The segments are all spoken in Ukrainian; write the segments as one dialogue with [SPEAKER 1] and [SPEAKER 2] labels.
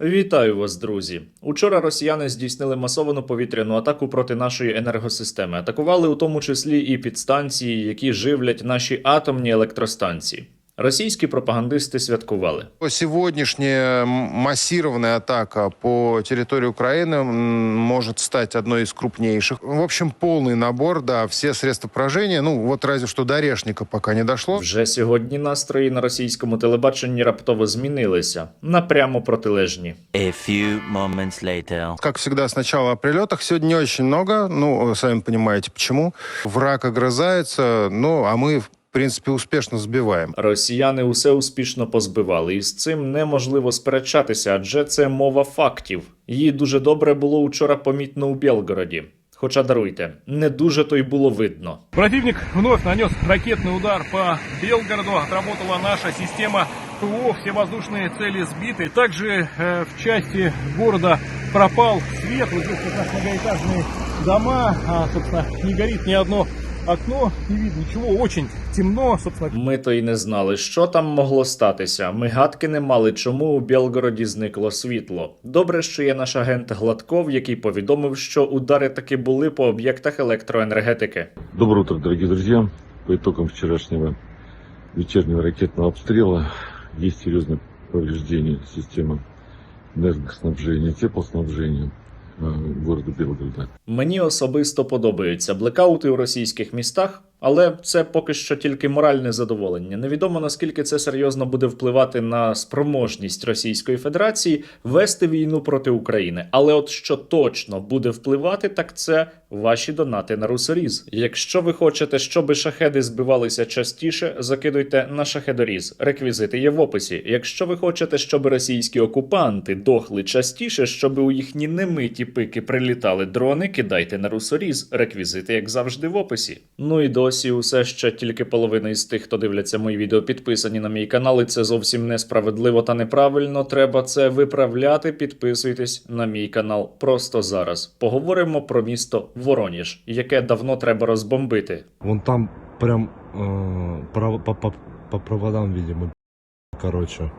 [SPEAKER 1] Вітаю вас, друзі. Учора росіяни здійснили масовану повітряну атаку проти нашої енергосистеми. Атакували у тому числі і підстанції, які живлять наші атомні електростанції. Російські пропагандисти святкували.
[SPEAKER 2] Сегодняшняя м- массированная атака по территории Украины м, может стать одной из крупнейших. В общем, полный набор, да, все средства поражения. Ну, вот разве что до Орешника пока не дошло.
[SPEAKER 1] Вже сьогодні настрої на російському телебаченні раптово змінилися на прямо протилежні.
[SPEAKER 3] A few moments later.
[SPEAKER 2] Как всегда, сначала о прилетах. Сегодня не очень много. Ну, вы сами понимаете, почему. Враг огрызается, ну, а мы, в принципе, успешно сбиваем.
[SPEAKER 1] Росіяни усе успішно позбивали, і з цим неможливо сперечатися, адже це мова фактів. Її дуже добре було учора помітно у Білгороді. Хоча даруйте, не дуже то й було видно.
[SPEAKER 4] Противник вновь нанес ракетный удар по Белгороду. Отработала наша система ПВО. Все воздушные цели сбиты. Также э, в части города пропал свет. Вот здесь как раз многоэтажные дома. А, собственно, не горит ни одно окно. Не видно ничего. Очень темно. Собственно,
[SPEAKER 1] Ми то й не знали, що там могло статися. Ми гадки не мали, чому у Білгороді зникло світло. Добре, що є наш агент Гладков, який повідомив, що удари таки були по об'єктах електроенергетики.
[SPEAKER 5] Доброе утро, дорогие друзья. По итогам вчерашнего вечернего ракетного обстрела есть серьезное повреждение системы энергоснабжения, теплоснабжения города
[SPEAKER 1] Мені особисто подобаються блекаути у російських містах, але це поки що тільки моральне задоволення. Невідомо наскільки це серйозно буде впливати на спроможність Російської Федерації вести війну проти України. Але от що точно буде впливати, так це ваші донати на русоріз. Якщо ви хочете, щоб шахеди збивалися частіше, закидуйте на шахедоріз. Реквізити є в описі. Якщо ви хочете, щоб російські окупанти дохли частіше, щоб у їхні немиті пики прилітали дрони, кидайте на русоріз. Реквізити, як завжди, в описі. Ну і досі усе ще тільки половина із тих, хто дивляться мої відео, підписані на мій канал, і це зовсім несправедливо та неправильно. Треба це виправляти. Підписуйтесь на мій канал просто зараз. Поговоримо про місто Вороніж, яке давно треба розбомбити.
[SPEAKER 6] Вон там прям э, пров- по, по- по проводам, видимо, короче.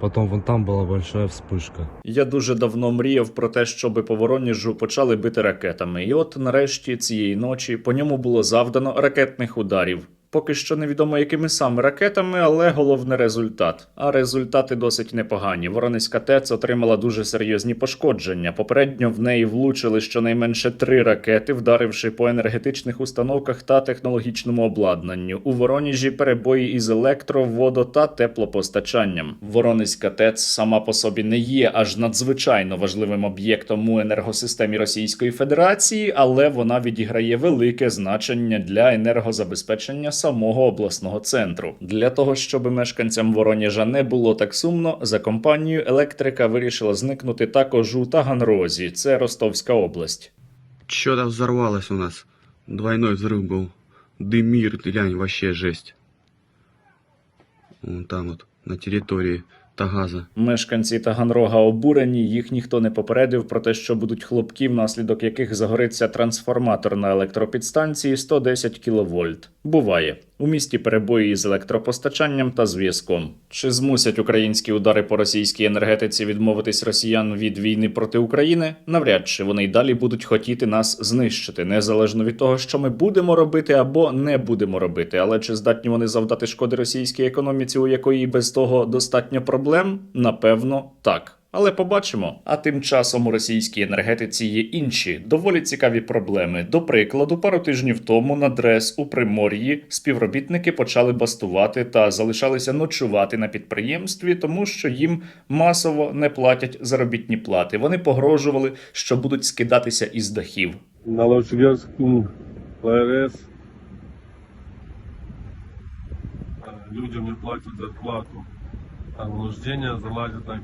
[SPEAKER 6] Потом вон там была большая вспышка.
[SPEAKER 1] Я дуже давно мріяв про те, щоби по Вороніжу почали бити ракетами. І от нарешті цієї ночі по ньому було завдано ракетних ударів. Поки що невідомо якими саме ракетами, але головне результат. А результати досить непогані. Воронезька ТЕЦ отримала дуже серйозні пошкодження. Попередньо в неї влучили щонайменше три ракети, вдаривши по енергетичних установках та технологічному обладнанню. У Вороніжі перебої із електро, водо та теплопостачанням. Воронезька ТЕЦ сама по собі не є аж надзвичайно важливим об'єктом у енергосистемі Російської Федерації, але вона відіграє велике значення для енергозабезпечення самого обласного центру. Для того щоб мешканцям Вороніжа не було так сумно, за компанією електрика вирішила зникнути також у Таганрозі, це Ростовська область.
[SPEAKER 7] Что-то взорвалось у нас. Двойной взрыв был. Дымир, глянь, вообще жесть. Вон там вот, на территории Тагаза.
[SPEAKER 1] Мешканці Таганрога обурені, їх ніхто не попередив про те, що будуть хлопки, внаслідок яких загориться трансформатор на електропідстанції 110 кВт. Буває. У місті перебої із електропостачанням та зв'язком. Чи змусять українські удари по російській енергетиці відмовитись росіян від війни проти України? Навряд чи вони й далі будуть хотіти нас знищити, незалежно від того, що ми будемо робити або не будемо робити. Але чи здатні вони завдати шкоди російській економіці, у якої без того достатньо проблем? Напевно, так. Але побачимо. А тим часом у російській енергетиці є інші доволі цікаві проблеми. До прикладу, пару тижнів тому на дрес у Примор'ї співробітники почали бастувати та залишалися ночувати на підприємстві, тому що їм масово не платять заробітні плати. Вони погрожували, що будуть скидатися із дахів.
[SPEAKER 8] на Новосибирском ПРС людям не платят зарплату, а вынуждение залазят на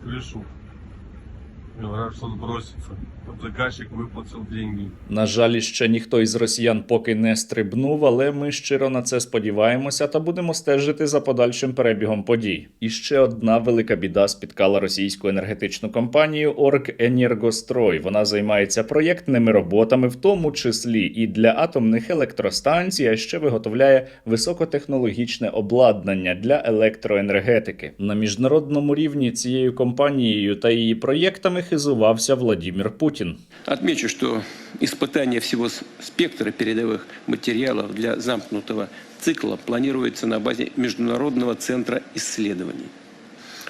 [SPEAKER 8] говорят, что он бросится. Вот заказчик выплатил деньги.
[SPEAKER 1] На жаль, ще ніхто із росіян поки не стрибнув, але ми щиро на це сподіваємося та будемо стежити за подальшим перебігом подій. І ще одна велика біда спіткала російську енергетичну компанію Оргенергострой. Вона займається проєктними роботами, в тому числі і для атомних електростанцій, а ще виготовляє високотехнологічне обладнання для електроенергетики. На міжнародному рівні цією компанією та її проєктами хизувався Владімір Путін.
[SPEAKER 9] Отмечу, что испытание всего с- спектра передовых материалов для замкнутого цикла планируется на базе Международного центра исследований.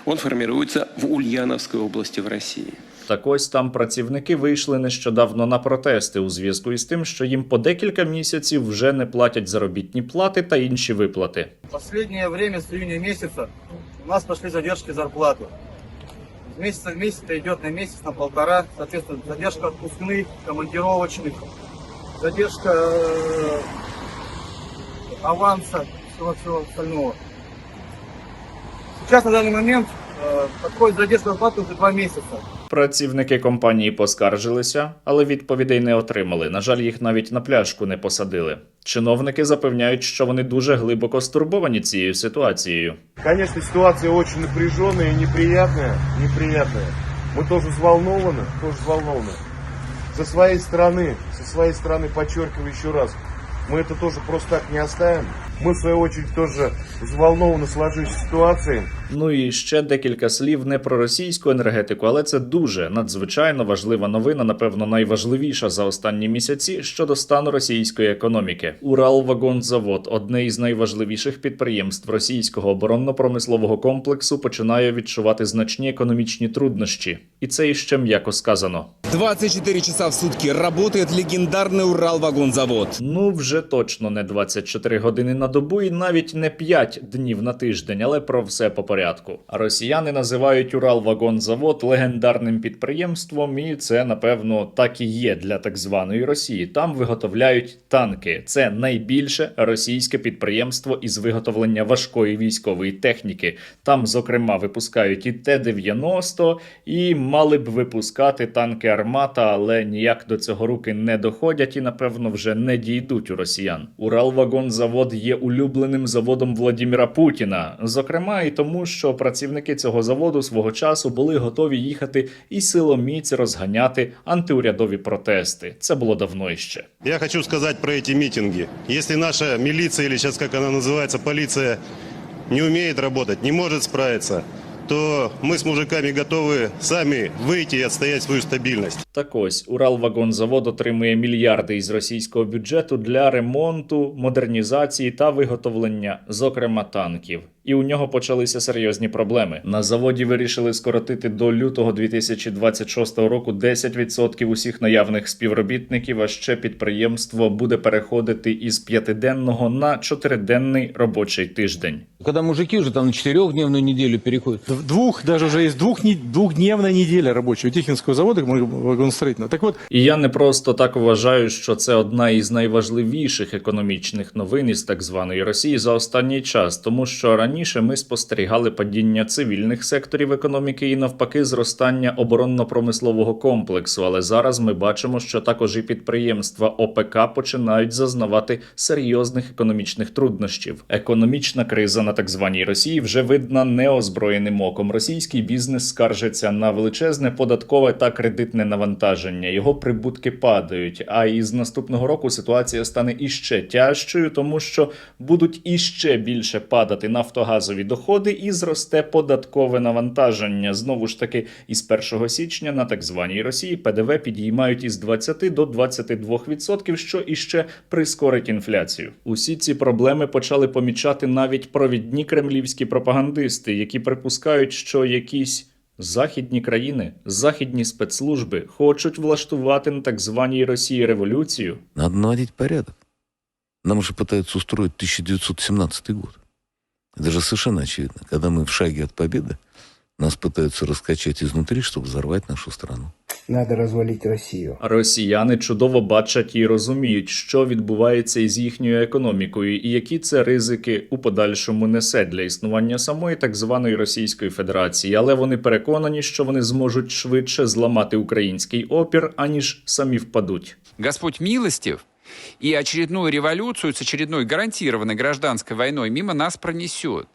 [SPEAKER 9] Он формируется в Ульяновской области в России.
[SPEAKER 1] Так ось там працівники вийшли нещодавно на протести у зв'язку із тим, що їм по декілька місяців вже не платять заробітні плати та інші виплати.
[SPEAKER 10] Последнее время с июня месяца у нас пошли задержки зарплаты. С месяца в месяц идет на месяц, на полтора. Соответственно, задержка отпускных, командировочных, задержка э, аванса, всего, всего остального. Сейчас на данный момент э, подходит задержка зарплаты уже два месяца.
[SPEAKER 1] Працівники компанії поскаржилися, але відповідей не отримали. На жаль, їх навіть на пляшку не посадили. Чиновники запевняють, що вони дуже глибоко стурбовані цією ситуацією.
[SPEAKER 11] Конечно, ситуация очень напряженная и неприятная, неприятная. Мы тоже взволнованы, тоже взволнованы. Со своей стороны, со своей стороны подчеркиваю еще раз, мы это тоже просто так не оставим. Мы, в свою очередь, тоже взволнованы сложившейся ситуацией.
[SPEAKER 1] Ну і ще декілька слів не про російську енергетику, але це дуже надзвичайно важлива новина, напевно, найважливіша за останні місяці щодо стану російської економіки. Уралвагонзавод, одне із найважливіших підприємств російського оборонно-промислового комплексу, починає відчувати значні економічні труднощі, і це іще м'яко сказано.
[SPEAKER 12] 24 часа в сутки работает легендарный Уралвагонзавод.
[SPEAKER 1] Ну, вже точно не 24 години на добу і навіть не 5 днів на тиждень, але про все по порядку. Росіяни називають Уралвагонзавод легендарним підприємством, і це напевно так і є для так званої Росії. Там виготовляють танки. Це найбільше російське підприємство із виготовлення важкої військової техніки. Там, зокрема, випускають і Т-90, і мали б випускати танки Армата, але ніяк до цього руки не доходять і, напевно, вже не дійдуть у росіян. Уралвагонзавод є улюбленим заводом Владіміра Путіна, зокрема і тому, що працівники цього заводу свого часу були готові їхати і силоміць розганяти антиурядові протести. Це було давно іще.
[SPEAKER 11] Я хочу сказати про ці мітинги. Якщо наша міліція, или зараз, як вона називається, поліція не вміє працювати, не може справиться, то мы с мужиками готовы сами выйти и отстоять свою стабильность.
[SPEAKER 1] Так ось Уралвагонзавод отримує мільярди із російського бюджету для ремонту, модернізації та виготовлення, зокрема танків. І у нього почалися серйозні проблеми. На заводі вирішили скоротити до лютого 2026 року 10% усіх наявних співробітників. А ще підприємство буде переходити із п'ятиденного на чотириденний робочий тиждень.
[SPEAKER 12] Когда мужики уже там на четырехдневную неделю переходят.
[SPEAKER 4] Двух, даже уже есть двух, двухдневная неделя рабочая у Тихинского завода вагоностроительного. Так вот,
[SPEAKER 1] І я не просто так вважаю, що це одна із найважливіших економічних новин із так званої Росії за останній час, тому що раніше ми спостерігали падіння цивільних секторів економіки і навпаки зростання оборонно-промислового комплексу. Але зараз ми бачимо, що також і підприємства ОПК починають зазнавати серйозних економічних труднощів. Економічна криза на так званій Росії вже видна неозброєним оком. Російський бізнес скаржиться на величезне податкове та кредитне навантаження. Його прибутки падають. А із наступного року ситуація стане іще тяжчою, тому що будуть іще більше падати нафтогазові доходи і зросте податкове навантаження. Знову ж таки, із 1 січня на так званій Росії ПДВ підіймають із 20 до 22%, що іще прискорить інфляцію. Усі ці проблеми почали помічати навіть провідні кремлівські пропагандисти, які припускають, що якісь. Західні країни, західні спецслужби хочуть влаштувати на так званій Росії революцію.
[SPEAKER 11] Надо наводить порядок. Нам же пытаются устроить 1917 год. Это же совершенно очевидно. Когда мы в шаге от победы, нас пытаются раскачать изнутри, чтобы взорвать нашу страну.
[SPEAKER 10] Надо развалить Россию.
[SPEAKER 1] Росіяни чудово бачать і розуміють, що відбувається із їхньою економікою, і які це ризики у подальшому несе для існування самої так званої Російської Федерації. Але вони переконані, що вони зможуть швидше зламати український опір, аніж самі впадуть.
[SPEAKER 12] Господь милостив, и очередную революцию с очередной гарантированной гражданской войной мимо нас пронесет.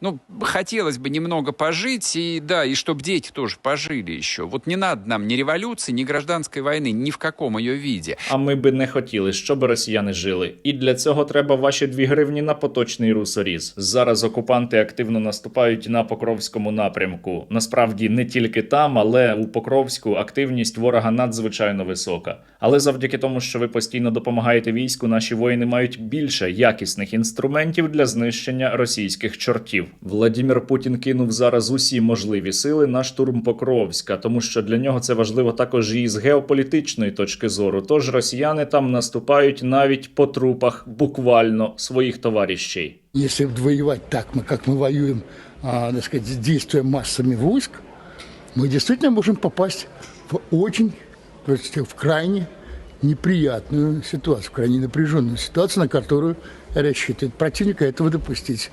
[SPEAKER 12] Ну, хотелось бы немного пожить, и да, и чтобы дети тоже пожили еще. Вот не надо нам ни революции, ни гражданской войны, ни в каком ее виде.
[SPEAKER 1] А ми би не хотіли, щоб росіяни жили. І для цього треба ваші дві гривні на поточний русоріз. Зараз окупанти активно наступають на Покровському напрямку. Насправді не тільки там, але у Покровську активність ворога надзвичайно висока. Але завдяки тому, що ви постійно допомагаєте війську, наші воїни мають більше якісних інструментів для знищення російських чортів. Владімір Путін кинув зараз усі можливі сили на штурм Покровська, тому що для нього це важливо також і з геополітичної точки зору. Тож росіяни там наступають навіть по трупах буквально своїх товаріщей.
[SPEAKER 10] Если воевать так, мы, как мы воюем, а, так сказать, действуя массами войск, мы действительно можем попасть в очень, то есть в крайне неприятную ситуацию, в крайне напряженную ситуацию, на которую рассчитывает противник, а этого допустить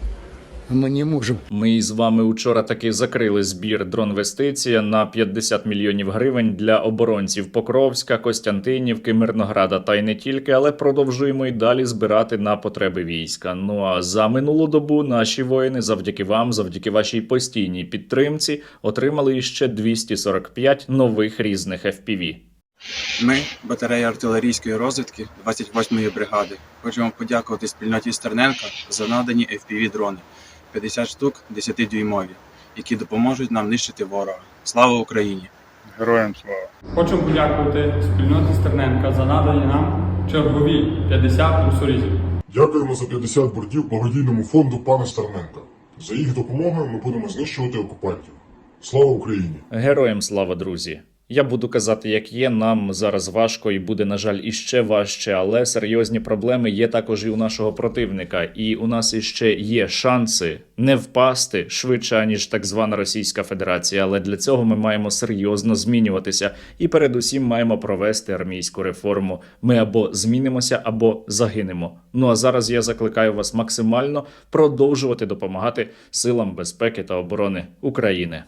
[SPEAKER 10] мы не можем.
[SPEAKER 1] Ми із вами учора таки закрили збір дронвестиція на 50 мільйонів гривень для оборонців Покровська, Костянтинівки, Мирнограда та й не тільки, але продовжуємо й далі збирати на потреби війська. Ну а за минулу добу наші воїни, завдяки вам, завдяки вашій постійній підтримці, отримали іще 245 нових різних FPV.
[SPEAKER 10] Ми, батарея артилерійської розвідки 28-ї бригади, хочемо подякувати спільноті Стерненка за надані FPV-дрони 50 штук 10-дюймові, які допоможуть нам нищити ворога. Слава Україні!
[SPEAKER 11] Героям слава.
[SPEAKER 4] Хочемо подякувати спільноті Стерненка за надані нам чергові 50 русорізів.
[SPEAKER 5] Дякуємо за 50 бордів благодійному фонду пана Стерненка. За їх допомогою ми будемо знищувати окупантів. Слава Україні!
[SPEAKER 1] Героям слава, друзі! Я буду казати, як є. Нам зараз важко і буде, на жаль, іще важче, але серйозні проблеми є також і у нашого противника. І у нас іще є шанси не впасти швидше, аніж так звана Російська Федерація. Але для цього ми маємо серйозно змінюватися і передусім маємо провести армійську реформу. Ми або змінимося, або загинемо. Ну а зараз я закликаю вас максимально продовжувати допомагати силам безпеки та оборони України.